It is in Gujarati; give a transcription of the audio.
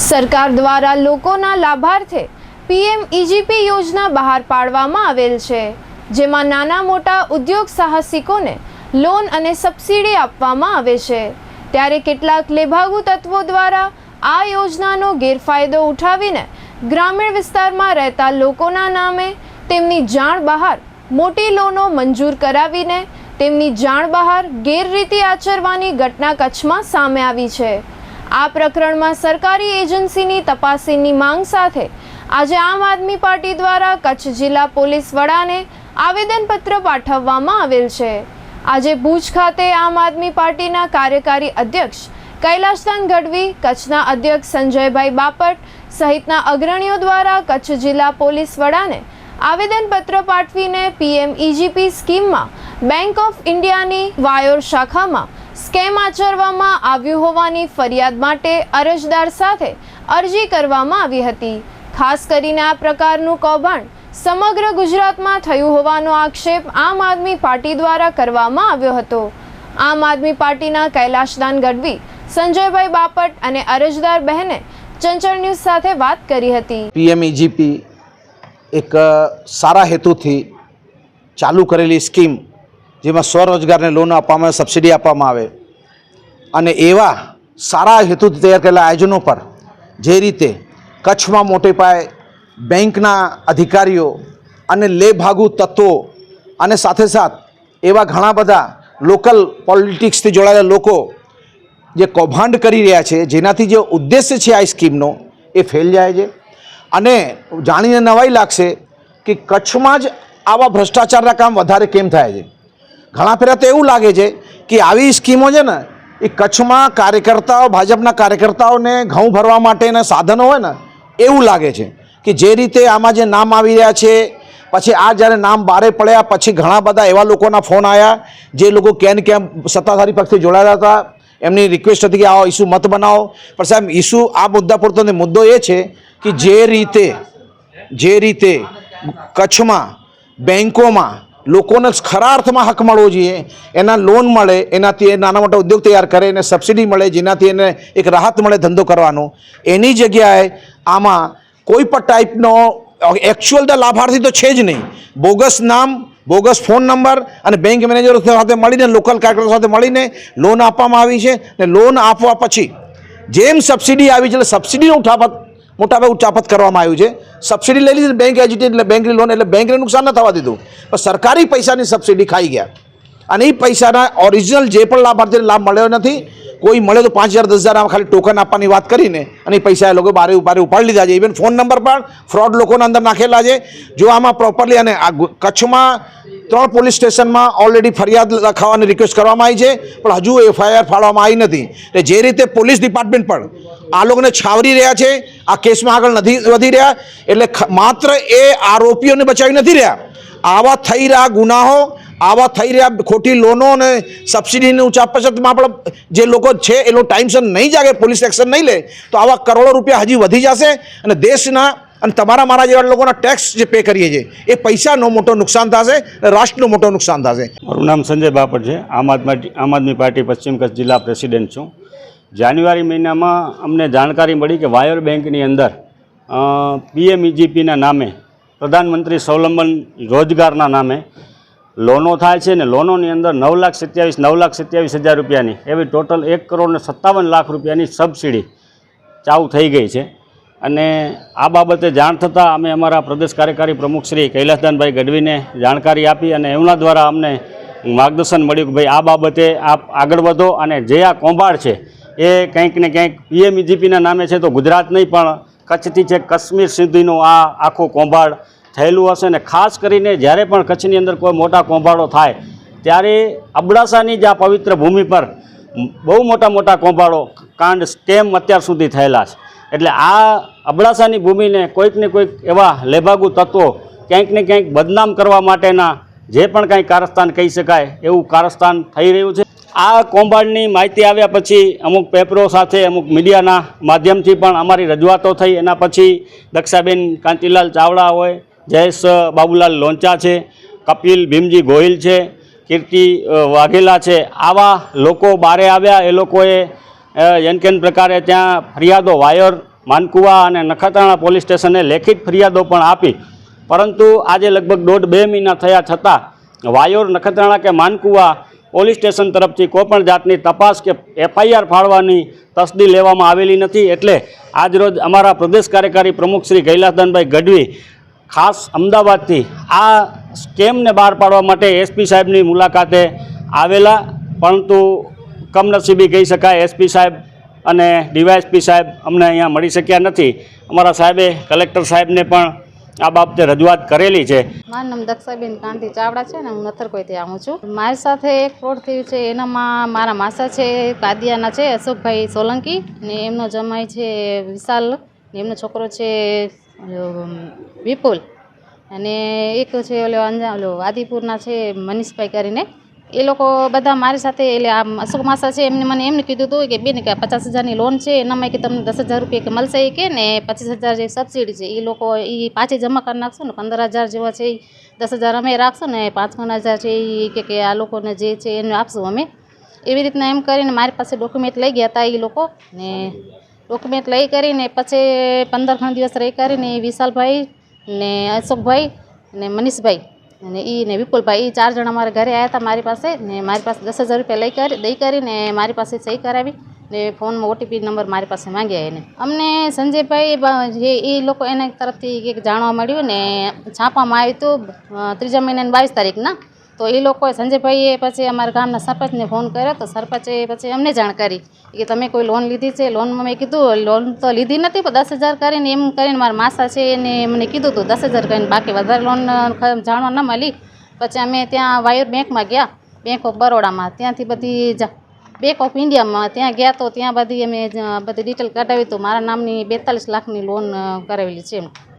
સરકાર દ્વારા લોકોના લાભાર્થે પીએમ ઇજીપી યોજના બહાર પાડવામાં આવેલ છે, જેમાં નાના મોટા ઉદ્યોગ સાહસિકોને લોન અને સબસિડી આપવામાં આવે છે. ત્યારે કેટલાક લેભાગુ તત્વો દ્વારા આ યોજનાનો ગેરફાયદો ઉઠાવીને ગ્રામીણ વિસ્તારમાં રહેતા લોકોના નામે તેમની જાણ બહાર મોટી લોનો મંજૂર કરાવીને તેમની જાણ બહાર ગેરરીતિ આચરવાની ઘટના કચ્છમાં સામે આવી છે. આ પ્રકરણમાં સરકારી એજન્સીની તપાસની માંગ સાથે આજે આમ આદમી પાર્ટી દ્વારા કચ્છ જિલ્લા પોલીસ વડાને આવેદનપત્ર પાઠવવામાં આવેલ છે. આજે ભુજ ખાતે આમ આદમી પાર્ટીના કાર્યકારી અધ્યક્ષ કૈલાસદાન ગઢવી, કચ્છના અધ્યક્ષ સંજયભાઈ બાપટ સહિતના અગ્રણીઓ દ્વારા કચ્છ જિલ્લા પોલીસ વડાને આવેદનપત્ર પાઠવીને પીએમ ઇજીપી સ્કીમમાં બેંક ઓફ ઇન્ડિયાની વાયોર શાખામાં સ્કેમ આચરવામાં આવ્યું હોવાની ફરિયાદ માટે અરજદાર સાથે અરજી કરવામાં આવી હતી. ખાસ કરીને આ પ્રકારનું કૌભાંડ સમગ્ર ગુજરાતમાં થયું હોવાનો આક્ષેપ આમ આદમી પાર્ટી દ્વારા કરવામાં આવ્યો હતો. આમ આદમી પાર્ટીના કૈલાશદાન ગઢવી, સંજયભાઈ બાપટ અને અરજદાર બહેને ચંચળ ન્યૂઝ સાથે વાત કરી હતી. પીએમ ઇજીપી એક સારા હેતુથી ચાલુ કરેલી સ્કીમ જેમાં સ્વરોજગારને લોન આપવામાં સબસિડી આપવામાં આવે. અને એવા સારા હેતુથી તૈયાર કરેલા આયોજનો પર જે રીતે કચ્છમાં મોટે પાયે બેંકના અધિકારીઓ અને લેભાગુ તત્વો અને સાથે સાથ એવા ઘણા બધા લોકલ પોલિટિક્સથી જોડાયેલા લોકો જે કૌભાંડ કરી રહ્યા છે, જેનાથી જે ઉદ્દેશ્ય છે આ સ્કીમનો, એ ફેલ જાય છે. અને જાણીને નવાઈ લાગશે કે કચ્છમાં જ આવા ભ્રષ્ટાચારના કામ વધારે કેમ થાય છે? ઘણા ફેરા તો એવું લાગે છે કે આવી સ્કીમો છે ને, એ કચ્છમાં કાર્યકર્તાઓ, ભાજપના કાર્યકર્તાઓને ઘઉં ભરવા માટેના સાધનો હોય ને, એવું લાગે છે કે જે રીતે આમાં જે નામ આવી રહ્યા છે, પછી આ જ્યારે નામ બારે પડ્યા, પછી ઘણા બધા એવા લોકોના ફોન આવ્યા જે લોકો કેન કેમ સત્તાધારી પક્ષથી જોડાયેલા હતા, એમની રિક્વેસ્ટ હતી કે આવો ઇસ્યુ મત બનાવો. પણ સાહેબ ઇસ્યુ આ મુદ્દા પૂરતો મુદ્દો એ છે કે જે રીતે જે રીતે કચ્છમાં બેન્કોમાં લોકોને ખરા અર્થમાં હક મળવો જોઈએ. એના લોન મળે, એનાથી એ નાના મોટા ઉદ્યોગ તૈયાર કરે, એને સબસિડી મળે, જેનાથી એને એક રાહત મળે ધંધો કરવાનો. એની જગ્યાએ આમાં કોઈ પણ ટાઈપનો એકચ્યુઅલ તો લાભાર્થી તો છે જ નહીં. બોગસ નામ, બોગસ ફોન નંબર અને બેંક મેનેજરો સાથે મળીને લોકલ કાર્યકરો સાથે મળીને લોન આપવામાં આવી છે. ને લોન આપવા પછી જેમ સબસિડી આવી છે એટલે સબસિડીનો ઉઠાપત મોટા ભાગે ઉચાપત કરવામાં આવ્યું છે. સબસિડી લઈ લીધી બેંક એજિટી એટલે બેંકની લોન એટલે બેંકને નુકસાન ન થવા દીધું. પણ સરકારી પૈસાની સબસિડી ખાઈ ગયા. અને એ પૈસાના ઓરિજિનલ જે પણ લાભાર્થીને લાભ મળ્યો નથી, કોઈ મળે તો પાંચ હજાર, દસ હજાર ખાલી ટોકન આપવાની વાત કરીને અને એ પૈસા એ લોકો બારે બારે ઉપાડી લીધા છે. ઇવન ફોન નંબર પણ ફ્રોડ લોકોના અંદર નાખેલા છે. જો આમાં પ્રોપરલી અને આ કચ્છમાં ત્રણ પોલીસ સ્ટેશનમાં ઓલરેડી ફરિયાદ લખાવવાની રિક્વેસ્ટ કરવામાં આવી છે. પણ હજુ એફઆઈઆર ફાળવામાં આવી નથી. એટલે જે રીતે પોલીસ ડિપાર્ટમેન્ટ પણ આ લોકોને છાવરી રહ્યા છે. આ કેસમાં આગળ નથી, વધી રહ્યા. એટલે માત્ર એ આરોપીઓને બચાવી નથી રહ્યા. આવા થઈ રહ્યા ગુનાહો, આવા થઈ રહ્યા ખોટી લોનો અને સબસિડીની ઊંચા પછતમાં પણ જે લોકો છે, એ લોકો ટાઈમસર નહીં જાગે, પોલીસ એક્શન નહીં લે, તો આવા કરોડો રૂપિયા હજી વધી જશે અને દેશના અને તમારા મારા જેવા લોકોના ટેક્સ જે પે કરીએ છીએ, એ પૈસાનો મોટો નુકસાન થશે રાષ્ટ્રનું મોટો નુકસાન થશે. મારું નામ સંજય બાપટ છે. આમ આદમી આમ આદમી પાર્ટી પશ્ચિમ કચ્છ જિલ્લા પ્રેસિડેન્ટ છું. જાન્યુઆરી મહિનામાં અમને જાણકારી મળી કે વાયર બેંકની અંદર પીએમ ઇજીપીના નામે, પ્રધાનમંત્રી સ્વાવલંબન રોજગારના નામે લોનો થાય છે ને લોનોની અંદર નવ લાખ સત્યાવીસ, નવ લાખ સત્યાવીસ હજાર રૂપિયાની, એવી ટોટલ એક કરોડ સત્તાવન લાખ રૂપિયાની સબસિડી ચાલુ થઈ ગઈ છે. અને આ બાબતે જાણ થતાં અમે અમારા પ્રદેશ કાર્યકારી પ્રમુખ શ્રી કૈલાસદાનભાઈ ગઢવીને જાણકારી આપી અને એમના દ્વારા અમને માર્ગદર્શન મળ્યું કે ભાઈ આ બાબતે આપ આગળ વધો અને જે આ કૌભાંડ છે એ કંઈક ને કંઈક પીએમઈજીપીના નામે છે તો ગુજરાત નહીં, પણ કચ્છથી છે કાશ્મીર સુધીનું આ આખું કૌભાંડ થયેલું હશે ને ખાસ કરીને જ્યારે પણ કચ્છની અંદર કોઈ મોટા કૌભાંડો થાય, ત્યારે અબડાસાની જ આ પવિત્ર ભૂમિ પર બહુ મોટા મોટા કૌભાંડો કાંડ સ્કેમ અત્યાર સુધી થયેલા છે. એટલે આ અબડાસાની ભૂમિને કોઈક ને કોઈક એવા લેભાગુ તત્વો ક્યાંક ને ક્યાંક બદનામ કરવા માટેના જે પણ કાંઈ કારસ્તાન કહી શકાય, એવું કારસ્તાન થઈ રહ્યું છે. આ કૌભાંડની માહિતી આવ્યા પછી અમુક પેપરો સાથે અમુક મીડિયાના માધ્યમથી પણ અમારી રજૂઆતો થઈ. એના પછી દક્ષાબેન કાંતિલાલ ચાવડા હોય જયેશ બાબુલાલ લોંચા છે કપિલ ભીમજી ગોહિલ છે કીર્તિ વાઘેલા છે. આવા લોકો બારે આવ્યા. એ લોકોએ અ, કેન પ્રકારે ત્યાં ફરિયાદો વાયર માનકુવા અને નખત્રાણા પોલીસ સ્ટેશને લેખિત ફરિયાદો પણ આપી. પરંતુ આજે લગભગ દોઢ બે મહિના થયા છતાં વાયોર નખત્રાણા કે માનકુવા પોલીસ સ્ટેશન તરફથી કોઈપણ જાતની તપાસ કે એફઆઈઆર ફાળવાની તસદી લેવામાં આવેલી નથી. એટલે આજરોજ અમારા પ્રદેશ કાર્યકારી પ્રમુખ શ્રી કૈલાસદાનભાઈ ગઢવી ખાસ અમદાવાદથી આ સ્કેમને બહાર પાડવા માટે એસપી સાહેબની મુલાકાતે આવેલા. પરંતુ કમનસીબી કહી શકાય એસપી સાહેબ અને ડીવાયએસપી સાહેબ અમને અહીંયા મળી શક્યા નથી. અમારા સાહેબે કલેક્ટર સાહેબને પણ આ બાબતે રજૂઆત કરેલી છે. મારું નામ દક્ષાબેન કાંતિ ચાવડા છે ને હું નથરકોઈથી આવું છું. મારી સાથે એક ફ્રોડ થયું છે, એનામાં મારા માસા છે, કાદિયાના છે, અશોકભાઈ સોલંકી ને એમનો જમાઈ છે વિશાલ એમનો છોકરો છે વિપુલ. અને એક છે ઓલો અંજા, ઓલો આદિપુરના છે મનીષભાઈ કરીને. એ લોકો બધા મારી સાથે, એટલે આ અશોક માસા છે, એમને મને એમને કીધું હતું કે બેન કે પચાસ હજારની લોન છે, એનામાં કે તમને દસ હજાર રૂપિયા કે મળશે કે ને પચીસ હજાર જે સબસિડી છે એ લોકો એ પાછી જમા કરી નાખશો ને, પંદર હજાર જેવા છે એ દસ હજાર અમે રાખશું ને, પાંચ પાંચ હજાર છે એ કે આ લોકોને જે છે એને આપશું અમે. એવી રીતના એમ કરીને મારી પાસે ડોક્યુમેન્ટ લઈ ગયા હતા એ લોકો ને ડોક્યુમેન્ટ લઈ કરીને પછી પંદર ખણ દિવસ રહી કરીને વિશાલભાઈ ને અશોકભાઈ ને મનીષભાઈ અને એ ને વિપુલભાઈ એ ચાર જણા મારા ઘરે આવ્યા હતા મારી પાસે ને મારી પાસે દસ હજાર રૂપિયા લઈ કરી, દઈ કરીને મારી પાસે સહી કરાવી ને ફોનમાં ઓટીપી નંબર મારી પાસે માંગ્યા એને. અમને સંજયભાઈ જે એ લોકો એના તરફથી કંઈક જાણવા મળ્યું ને છાપવામાં આવ્યું હતું ત્રીજા મહિનાની બાવીસ તારીખના. તો એ લોકોએ સંજયભાઈએ પછી અમારા ગામના સરપંચને ફોન કર્યો તો સરપંચે પછી અમને જાણ કરી કે તમે કોઈ લોન લીધી છે? લોનમાં મેં કીધું લોન તો લીધી નથી, પણ દસ હજાર કરીને એમ કરીને મારા માસા છે એને મને કીધું હતું દસ હજાર કરીને બાકી વધારે લોન જાણવા ન મળી. પછી અમે ત્યાં વાયર બેંકમાં ગયા, બેંક ઓફ બરોડામાં. ત્યાંથી બધી બેંક ઓફ ઇન્ડિયામાં ત્યાં ગયા તો ત્યાં બધી અમે બધી ડિટેલ કઢાવી તો મારા નામની બેતાલીસ લાખની લોન કરાવેલી છે એમ.